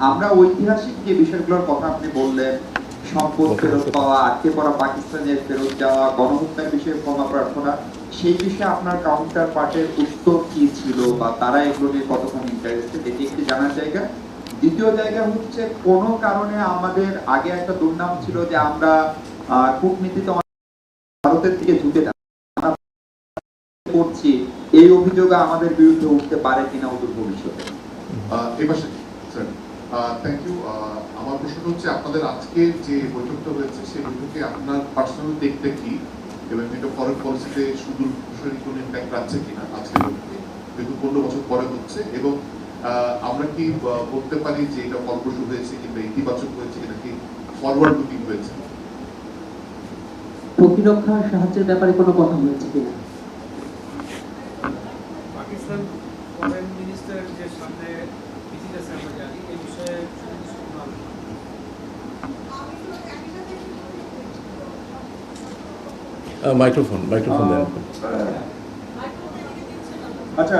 আমরা ঐতিহাসিক যে বিষয়গুলোর কথা আপনি বললেন সম্পদ ফেরত পাওয়া আটকে পড়া পাকিস্তানের ফেরত যাওয়া গণহত্যার বিষয়ে ক্ষমা প্রার্থনা সেই বিষয়ে আপনার কাউন্টার পার্টের উত্তর কি ছিল বা তারা এগুলো নিয়ে কতখানি ইন্টারেস্টেড এটি একটি জানার জায়গা। দ্বিতীয় জায়গা হচ্ছে কোনো কারণে আমাদের আগে একটা দুর্নাম ছিল যে আমরা আহ, কূটনীতিতে অনেক ভারতের দিকে ঝুঁকে করছি এই অভিযোগ আমাদের বিরুদ্ধে উঠতে পারে কিনা অদূর ভবিষ্যতে। এবার স্যার। থ্যাংক ইউ আমার প্রশ্ন হচ্ছে আপনাদের আজকে যে বৈঠকটা হয়েছে সেই বৈঠকে আপনার পার্সোনাল দেখতে কি? এবং এটা ফরেন পলিসিতে সুদূর প্রসারী কোনো ইম্প্যাক্ট রাখছে কিনা আজকে বৈঠকে যেহেতু পনেরো বছর পরে হচ্ছে এবং আমরা কি বলতে পারি যে এটা ফলপ্রসূ হয়েছে কিংবা ইতিবাচক হয়েছে কিনা কি ফরওয়ার্ড লুকিং হয়েছে? প্রতিরক্ষা সাহায্যের ব্যাপারে কোনো কথা হয়েছে কিনা? পাকিস্তান ফরেন মিনিস্টার যে সামনে মাইক্রোফোন মাইক্রোফোন দেন। আচ্ছা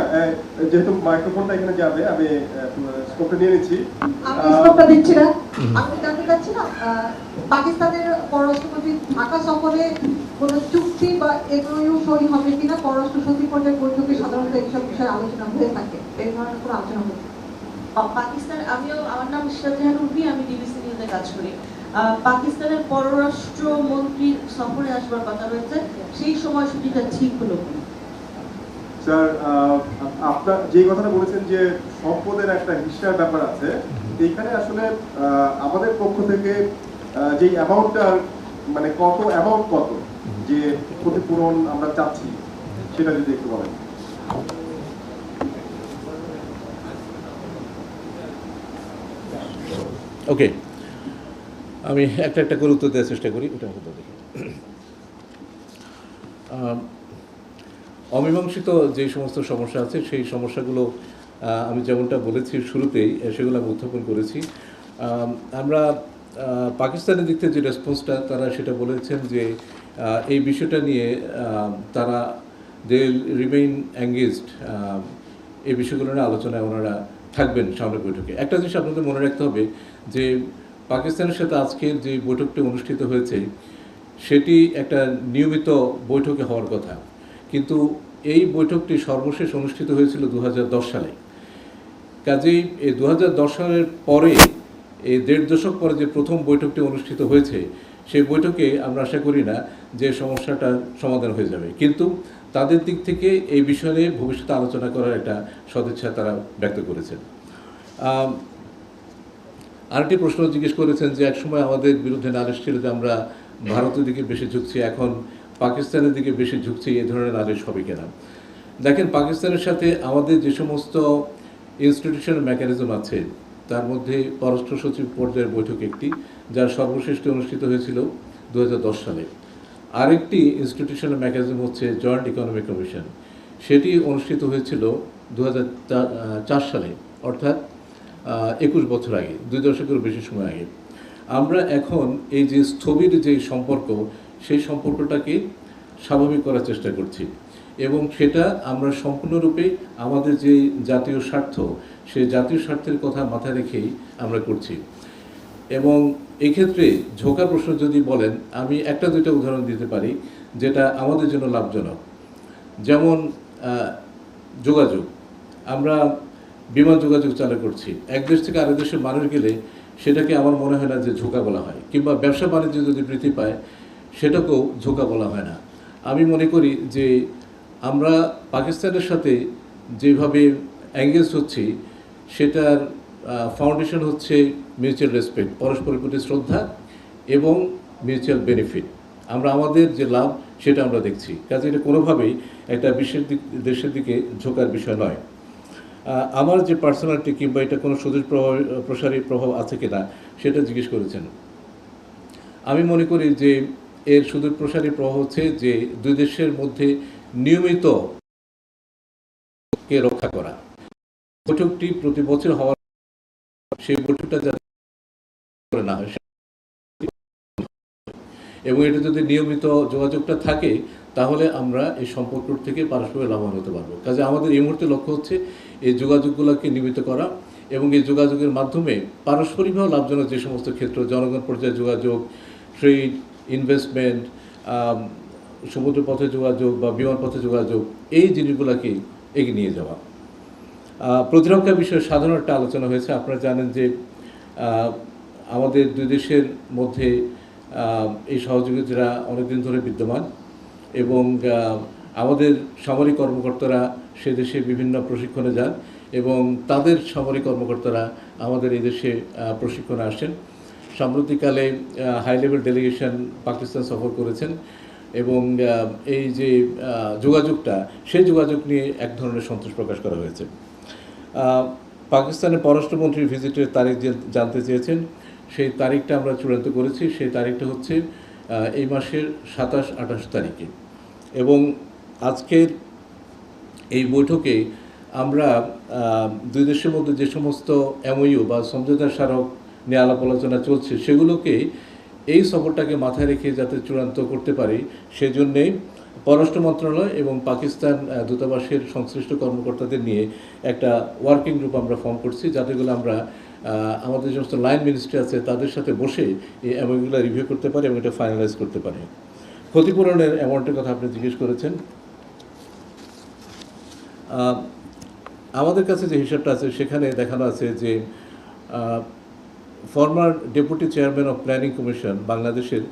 যেহেতু মাইক্রোফোনটা এখানে যাবে আমি স্কোপটা নিয়ে নিচ্ছি। আমি স্কোপটা দিচ্ছি না। আমি জানতে চাচ্ছি না পাকিস্তানের পররাষ্ট্রমন্ত্রী ঢাকা সফরে কোনো চুক্তি বা এমওইউ সই হবে কিনা? পররাষ্ট্র সচিব পর্যায়ের বৈঠকে সাধারণত এইসব বিষয়ে আলোচনা হয়ে থাকে। এই ধরনের কোনো আলোচনা হচ্ছে পা- পাকিস্তান, আমিও, আমার নাম শাহজাহান উর্মি আমি ডিবিসি নিউজে কাজ করি। পাকিস্তানের পররাষ্ট্র মন্ত্রীর সফরে আসবার কথা রয়েছে, সেই সময়সূচিটা ঠিক হলো স্যার আপনার যে কথাটা বলেছেন যে সম্পদের একটা হিসাব ব্যাপার আছে এইখানে আসলে আমাদের পক্ষ থেকে যে অ্যামাউন্টটা মানে কত অ্যামাউন্ট কত, যে ক্ষতিপূরণ আমরা চাচ্ছি, সেটা যদি একটু বলেন। ওকে আমি একটা একটা করে উত্তর দেওয়ার চেষ্টা করি, ওটা হতো দেখি। অমীমাংসিত যে সমস্ত সমস্যা আছে, সেই সমস্যাগুলো আমি যেমনটা বলেছি শুরুতেই সেগুলো আমি উত্থাপন করেছি। আমরা পাকিস্তানের দিক থেকে যে রেসপন্সটা তারা সেটা বলেছেন যে এই বিষয়টা নিয়ে তারা দে রিমেইন অ্যাঙ্গেজড এই বিষয়গুলো নিয়ে আলোচনায় ওনারা থাকবেন সামনের বৈঠকে। একটা জিনিস আপনাদের মনে রাখতে হবে যে পাকিস্তানের সাথে আজকের যে বৈঠকটি অনুষ্ঠিত হয়েছে, সেটি একটা নিয়মিত বৈঠকে হওয়ার কথা। কিন্তু এই বৈঠকটি সর্বশেষ অনুষ্ঠিত হয়েছিল দু হাজার দশ সালে। কাজেই এই দু হাজার দশ সালের পরে এই দেড় দশক পরে যে প্রথম বৈঠকটি অনুষ্ঠিত হয়েছে, সেই বৈঠকে আমরা আশা করি না যে সমস্যাটার সমাধান হয়ে যাবে। কিন্তু তাদের দিক থেকে এই বিষয়ে ভবিষ্যতে আলোচনা করার একটা সদিচ্ছা তারা ব্যক্ত করেছেন। আরেকটি প্রশ্ন জিজ্ঞেস করেছেন যে একসময় আমাদের বিরুদ্ধে নালিশ ছিল যে আমরা ভারতের দিকে বেশি ঝুঁকছি, এখন পাকিস্তানের দিকে বেশি ঝুঁকছি, এই ধরনের নালিশ হবে কিনা? দেখেন, পাকিস্তানের সাথে আমাদের যে সমস্ত ইনস্টিটিউশনাল মেকানিজম আছে, তার মধ্যে পররাষ্ট্র সচিব পর্যায়ের বৈঠক একটি, যার সর্বশেষ অনুষ্ঠিত হয়েছিল দু হাজার দশ সালে। আরেকটি ইনস্টিটিউশনাল মেকানিজম হচ্ছে জয়েন্ট ইকোনমিক কমিশন সেটি অনুষ্ঠিত হয়েছিল দু সালে, অর্থাৎ একুশ বছর আগে, দুই দশকের বেশি সময় আগে। আমরা এখন এই যে স্থবির যে সম্পর্ক, সেই সম্পর্কটাকে স্বাভাবিক করার চেষ্টা করছি। এবং সেটা আমরা সম্পূর্ণরূপে আমাদের যে জাতীয় স্বার্থ, সেই জাতীয় স্বার্থের কথা মাথায় রেখেই আমরা করছি। এবং এক্ষেত্রে ঝোঁকা প্রশ্ন যদি বলেন, আমি একটা দুইটা উদাহরণ দিতে পারি যেটা আমাদের জন্য লাভজনক। যেমন যোগাযোগ। আমরা বিমান যোগাযোগ চালু করছি। এক দেশ থেকে আরেক দেশে মানুষ গেলে সেটাকে আমার মনে হয় না যে ঝোঁকা বলা হয়। কিংবা ব্যবসা বাণিজ্য যদি বৃদ্ধি পায়, সেটাকেও ঝোঁকা বলা হয় না। আমি মনে করি যে আমরা পাকিস্তানের সাথে যেভাবে অ্যাঙ্গেজ হচ্ছি, সেটার ফাউন্ডেশন হচ্ছে মিউচুয়াল রেসপেক্ট পরস্পরের প্রতি শ্রদ্ধা এবং মিউচুয়াল বেনিফিট আমরা আমাদের যে লাভ, সেটা আমরা দেখছি। কাজে এটা কোনোভাবেই একটা বিশ্বের দিক, দেশের দিকে ঝোঁকার বিষয় নয়। আমার যে পার্সোনালিটি কিংবা এটা কোনো সুদূর প্রভাব, প্রসারী প্রভাব আছে কিনা, সেটা জিজ্ঞেস করেছেন। আমি মনে করি যে এর সুদূর প্রসারী প্রভাব হচ্ছে যে দুই দেশের মধ্যে নিয়মিত কে রক্ষা করা। বৈঠকটি প্রতি বছর হওয়ার সেই বৈঠকটা যাতে না হয়। এবং এটা যদি নিয়মিত যোগাযোগটা থাকে, তাহলে আমরা এই সম্পর্ক থেকে পারস্পরিক লাভবান হতে পারব। কাজে আমাদের এই মুহূর্তে লক্ষ্য হচ্ছে এই যোগাযোগগুলোকে নিয়মিত করা এবং এই যোগাযোগের মাধ্যমে পারস্পরিকভাবে লাভজনক যে সমস্ত ক্ষেত্র, জনগণ পর্যায়ে যোগাযোগ, ট্রেড, ইনভেস্টমেন্ট সমুদ্র পথে যোগাযোগ বা বিমান পথে যোগাযোগ, এই জিনিসগুলোকে এগিয়ে নিয়ে যাওয়া। প্রতিরক্ষা বিষয়ে সাধারণ একটা আলোচনা হয়েছে। আপনারা জানেন যে আমাদের দুই দেশের মধ্যে এই সহযোগিতাটা অনেকদিন ধরে বিদ্যমান এবং আমাদের সামরিক কর্মকর্তারা সে দেশে বিভিন্ন প্রশিক্ষণে যান এবং তাদের সামরিক কর্মকর্তারা আমাদের এই দেশে প্রশিক্ষণে আসেন। সাম্প্রতিককালে হাই লেভেল ডেলিগেশন পাকিস্তান সফর করেছেন এবং এই যে যোগাযোগটা, সেই যোগাযোগ নিয়ে এক ধরনের সন্তোষ প্রকাশ করা হয়েছে। পাকিস্তানের পররাষ্ট্রমন্ত্রীর ভিজিটের তারিখ জানতে চেয়েছেন, সেই তারিখটা আমরা চূড়ান্ত করেছি। সেই তারিখটা হচ্ছে এই মাসের সাতাশ, আঠাশ তারিখে। এবং আজকের এই বৈঠকে আমরা দুই দেশের মধ্যে যে সমস্ত এমওইউ বা সমঝোতা স্মারক নিয়ে আলাপ আলোচনা চলছে, সেগুলোকে এই সফরটাকে মাথায় রেখে যাতে চূড়ান্ত করতে পারি, সেজন্যে পররাষ্ট্র মন্ত্রণালয় এবং পাকিস্তান দূতাবাসের সংশ্লিষ্ট কর্মকর্তাদের নিয়ে একটা ওয়ার্কিং গ্রুপ আমরা ফর্ম করছি, যাতে আমরা আমাদের যে সমস্ত লাইন মিনিস্ট্রি আছে তাদের সাথে বসে এই অ্যামাউন্টগুলো রিভিউ করতে পারি এবং এটা ফাইনালাইজ করতে পারি। ক্ষতিপূরণের অ্যামাউন্টের কথা আপনি জিজ্ঞেস করেছেন। আমাদের কাছে যে হিসাবটা আছে সেখানে দেখানো আছে যে former deputy chairman of planning commission বাংলাদেশের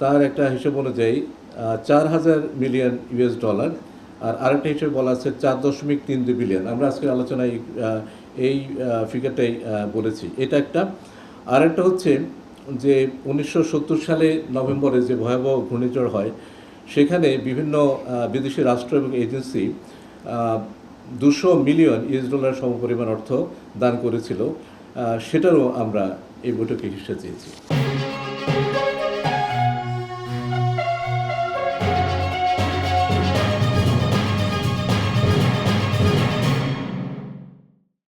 তার একটা হিসেব অনুযায়ী চার হাজার মিলিয়ন ইউএস ডলার, আর আরেকটা হিসেবে বলা আছে চার দশমিক তিন দুই বিলিয়ন। আমরা আজকের আলোচনায় এই ফিগারটাই বলেছি। এটা একটা। আরেকটা হচ্ছে যে, উনিশশো সত্তর সালে নভেম্বরে যে ভয়াবহ ঘূর্ণিঝড় হয়, সেখানে বিভিন্ন বিদেশি রাষ্ট্র এবং এজেন্সি দুশো মিলিয়ন ইউএস ডলার সমপরিমাণ অর্থ দান করেছিল। সেটারও আমরা এই বৈঠকে হিসেবে চেয়েছি